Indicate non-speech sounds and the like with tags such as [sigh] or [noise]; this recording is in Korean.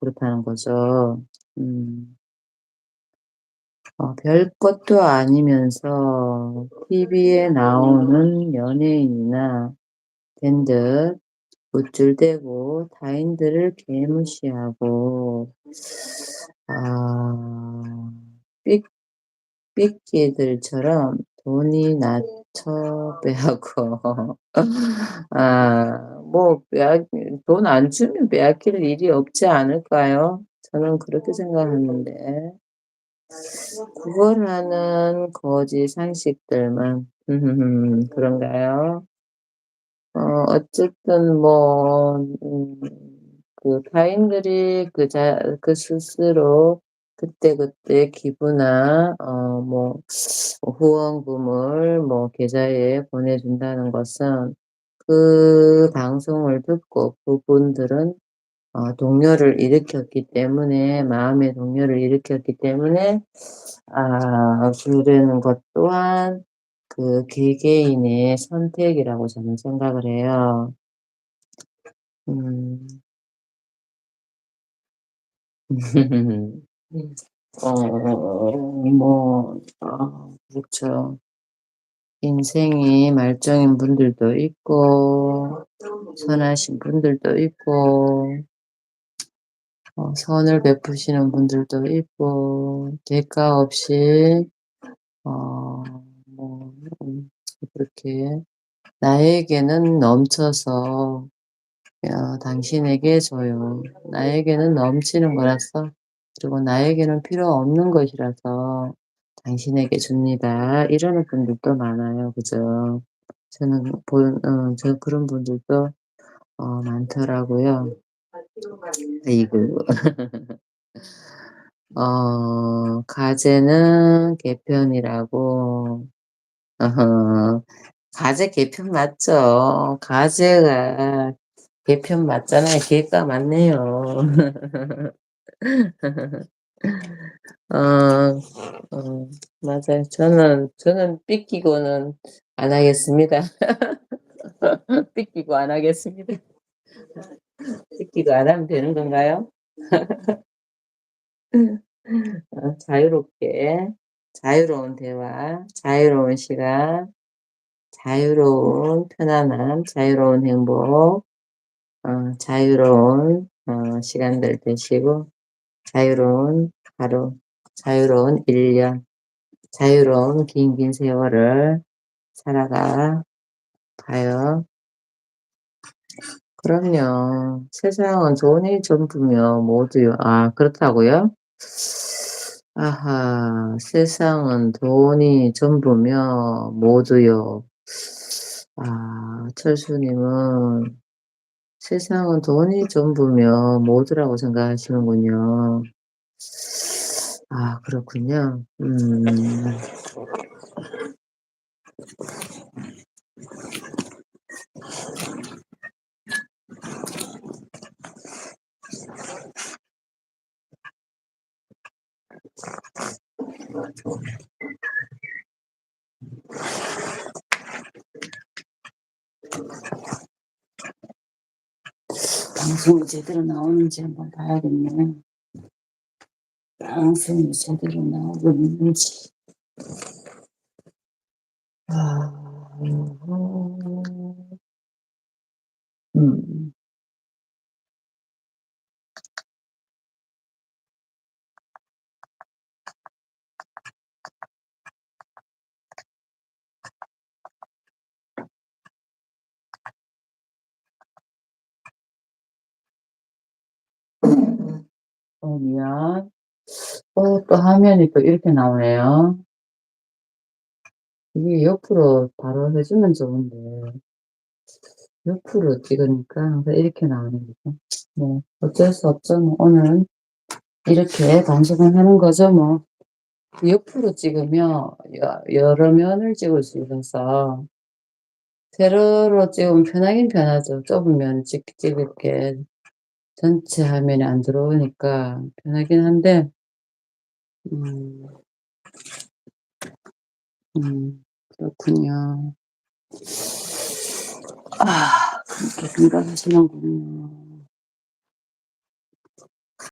그렇다는 거죠. 음. 어 별것도 아니면서 TV에 나오는 연예인이나 된듯 우쭐대고 타인들을 개무시하고 아삑 삐끼들처럼 돈이 나 처배하고 아 뭐 빼앗 돈 안 주면 빼앗길 일이 없지 않을까요? 저는 그렇게 생각하는데. 구걸하는 거지 상식들만 [laughs] 그런가요? 어 어쨌든 뭐 음 그 타인들이 그 자 그 스스로 그때그때 기부나 어 뭐 후원금을 뭐 계좌에 보내준다는 것은 그 방송을 듣고 그분들은 어 동요를 일으켰기 때문에 마음의 동요를 일으켰기 때문에 아 그러는 것 또한 그 개개인의 선택이라고 저는 생각을 해요. 음. [laughs] 어 뭐 아 그렇죠. 인생이 말정인 분들도 있고 선하신 분들도 있고 어 선을 베푸시는 분들도 있고 대가 없이 어뭐음 그렇게 나에게는 넘쳐서 어 당신에게 줘요. 나에게는 넘치는 거라서 그리고 나에게는 필요 없는 것이라서 당신에게 줍니다. 이러는 분들도 많아요. 그죠? 저는 본 어 저 그런 분들도 어 많더라고요. 아이고. [laughs] 어 가제는 개편이라고. 어허. 가제 개편 맞죠. 가제가 개편 맞잖아요. 개가 맞네요. [laughs] 어. 어 맞아요. 저는 저는 삐끼고는 안 하겠습니다. [laughs] 삐끼고 안 하겠습니다. 삐끼고 안 하면 되는 건가요? [laughs] 어 자유롭게 자유로운 대화, 자유로운 시간, 자유로운 편안함, 자유로운 행복, 어 자유로운 어 시간들 되시고 자유로운 하루, 자유로운 1 년, 자유로운 긴긴 세월을 살아가 봐요. 그럼요. 세상은 돈이 전부며 모두요 아 그렇다고요? 아하. 세상은 돈이 전부며 모두요. 아 철수님은 세상은 돈이 전부며 모두라고 생각하시는군요. 아 그렇군요. 음. 방송이 제대로 나오는지 한번 봐야겠네. 방송이 제대로 나오고 있는지. 아. 음. 어 미안. 어 또 화면이 또 이렇게 나오네요. 이게 옆으로 바로 해 주면 좋은데. 옆으로 찍으니까 항상 이렇게 나오는 거죠. 뭐 어쩔 수 없죠 뭐. 오늘은 이렇게 방송을 하는 거죠 뭐. 옆으로 찍으면 여 여러 면을 찍을 수 있어서 세로로 찍으면 편하긴 편하죠. 좁은 면을 찍 찍을 게 전체 화면이 안 들어오니까 편하긴 한데 음. 음 그렇군요. 아 그렇게 생각하시는군요.